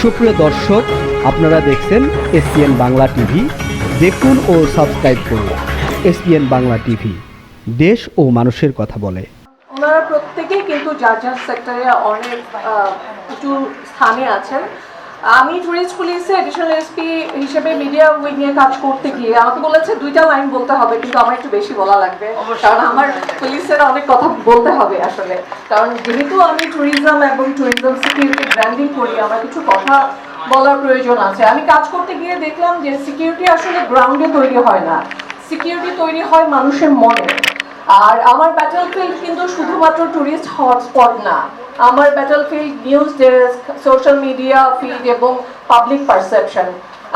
সুপ্রিয় দর্শক, আপনারা দেখছেন এসপিএন বাংলা টিভি। দেখুন ও সাবস্ক্রাইব করুন এসপিএন বাংলা টিভি। দেশ ও মানুষের কথা বলে। ওনারা প্রত্যেকেই কিন্তু যার যার সেক্টরে অনেক উঁচু স্থানে আছেন। আমি টুরিস্ট পুলিশে এডিশনাল এসপি হিসেবে মিডিয়া উইং নিয়ে কাজ করতে গিয়ে। আমাকে বলেছে দুইটা লাইন বলতে হবে কিন্তু আমার একটু বেশি বলা লাগবে। কারণ আমার পুলিশের অনেক কথা বলতে হবে আসলে। কারণ যেহেতু আমি ট্যুরিজম এবং ট্যুরিজম সিকিউরিটি ব্র্যান্ডিং করি আমার কিছু কথা বলার প্রয়োজন আছে। আমি কাজ করতে গিয়ে দেখলাম যে সিকিউরিটি আসলে গ্রাউন্ডে তৈরি হয় না। সিকিউরিটি তৈরি হয় মানুষের মনে। আর আমার ব্যাটল ফিল্ড কিন্তু শুধুমাত্র ট্যুরিস্ট হটস্পট না, আমার battlefield news desk social media feed এবং পাবলিক পারসেপশন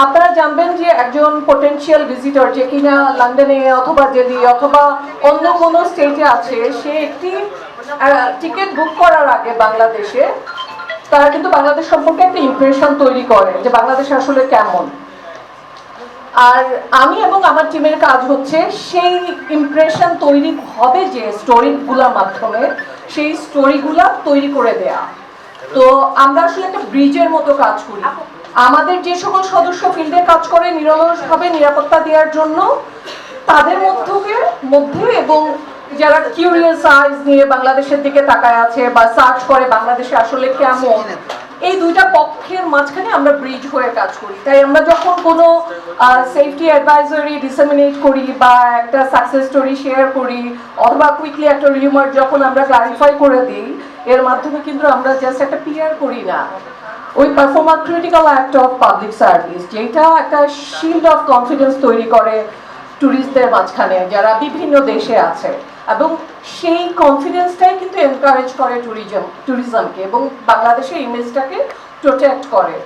আপনারা জানবেন যে একজন পোটেনশিয়াল ভিজিটর যে কিনা লন্ডনে অথবা দিল্লি অথবা অন্য কোনো স্টেটে আছে, সে একটি টিকিট বুক করার আগে বাংলাদেশে, তারা কিন্তু বাংলাদেশ সম্পর্কে একটা ইমপ্রেশন তৈরি করে যে বাংলাদেশ আসলে কেমন। আর আমি এবং আমার টিমের কাজ হচ্ছে সেই ইমপ্রেশন তৈরি হবে যে স্টোরিগুলোর মাধ্যমে, সেই স্টোরিগুলা তৈরি করে দেয়া। তো আমরা আসলে একটা ব্রিজের মতো কাজ করি। আমাদের যে সকল সদস্য ফিল্ডে কাজ করে নিরলসভাবে নিরাপত্তা দেওয়ার জন্য, তাদের মধ্যে মধ্যে এবং যারা কিউরিয়াস আইজ নিয়ে বাংলাদেশের দিকে তাকায় আছে বা সার্চ করে বাংলাদেশে আসলে কেমন এই দুইটা পক্ষের মাঝখানে আমরা ব্রিজ হয়ে কাজ করি। তাই আমরা যখন কোনো সেফটি অ্যাডভাইজারি ডিসেমিনেট করি বা একটা সাকসেস স্টোরি শেয়ার করি, অথবা কুইকলি একটা রিউমার যখন আমরা ক্লারিফাই করে দিই, এর মাধ্যমে কিন্তু আমরা জাস্ট একটা পিয়ার করি না। ওই perform a critical act of public service যেটা একটা শিল্ড অফ কনফিডেন্স তৈরি করে ট্যুরিস্টদের মাঝখানে, যারা বিভিন্ন দেশে আছে। এবং সেই কনফিডেন্সটাই কিন্তু এনকারেজ করে ট্যুরিজম ট্যুরিজমকে এবং বাংলাদেশের ইমেজটাকে প্রোটেক্ট করে।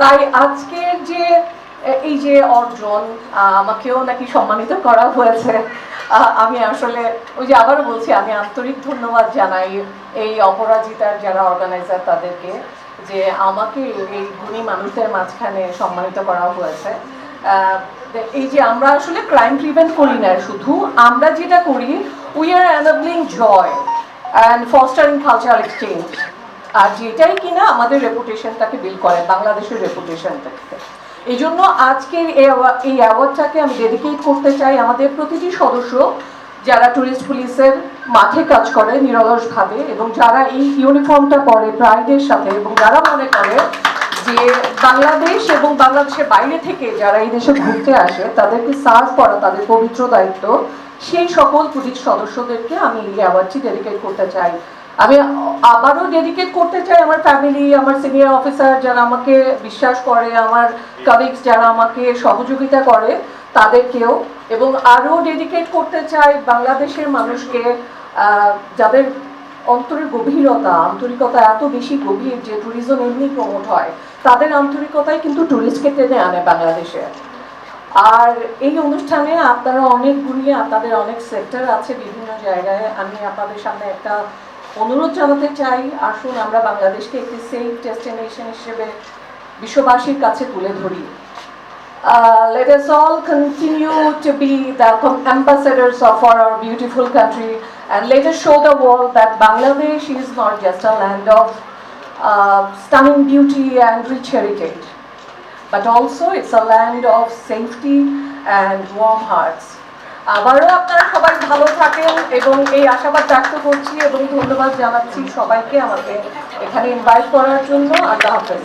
তাই আজকের যে এই যে অর্জন আমাকেও নাকি সম্মানিত করা হয়েছে। আমি আসলে, ওই যে আবারও বলছি, আমি আন্তরিক ধন্যবাদ জানাই এই অপরাজিতার যারা অর্গানাইজার তাদেরকে, যে আমাকে এই গুণী মানুষদের মাঝখানে সম্মানিত করা হয়েছে। এই যে আমরা আসলে ক্রাইম প্রিভেন্ট করি না, শুধু আমরা যেটা করি we are enabling joy and fostering cultural exchange আর যেটাই কিনা আমাদের রেপুটেশনটাকে বিল করে, বাংলাদেশের রেপুটেশনটাকে এই জন্য আজকের এই অ্যাওয়ার্ডটাকে আমি ডেডিকেট করতে চাই আমাদের প্রতিটি সদস্য যারা টুরিস্ট পুলিশের মাঠে কাজ করে নিরলসভাবে এবং যারা এই ইউনিফর্মটা পরে প্রাইডের সাথে এবং যারা মনে করে যে বাংলাদেশ এবং বাংলাদেশের বাইরে থেকে যারা এই দেশে ঘুরতে আসে, তাদেরকে সার্ভ করা, তাদের পবিত্র দায়িত্ব সেই সকল পুলিশ সদস্যদেরকে আমি এই অ্যাওয়ার্ডটি ডেডিকেট করতে চাই। আমি আবারও ডেডিকেট করতে চাই আমার ফ্যামিলি আমার সিনিয়র অফিসার যারা আমাকে বিশ্বাস করে, আমার কলিগস যারা আমাকে সহযোগিতা করে, তাদেরকেও। এবং আরও ডেডিকেট করতে চাই বাংলাদেশের মানুষকে যাদের অন্তরের গভীরতা, আন্তরিকতা এত বেশি গভীর যে ট্যুরিজম এমনি প্রমোট হয়, তাদের আন্তরিকতাই কিন্তু ট্যুরিস্টকে টেনে আনে বাংলাদেশে। আর এই অনুষ্ঠানে আপনারা অনেকগুলি আপনাদের অনেক সেক্টর আছে বিভিন্ন জায়গায়। আমি আপনাদের সামনে একটা অনুরোধ জানাতে চাই। আসুন, আমরা বাংলাদেশকে একটি সেফ ডেস্টিনেশন হিসেবে বিশ্ববাসীর কাছে তুলে ধরি। Let us all continue to be ambassadors of our beautiful country and let us show the world that Bangladesh is not just a land of stunning beauty and rich heritage but also, it's a land of safety and warm hearts. আবারও আপনারা সবাই ভালো থাকেন এবং এই আশাবাদ ব্যক্ত করছি এবং ধন্যবাদ জানাচ্ছি সবাইকে আমাকে এখানে ইনভাইট করার জন্য আল্লাহ হাফেজ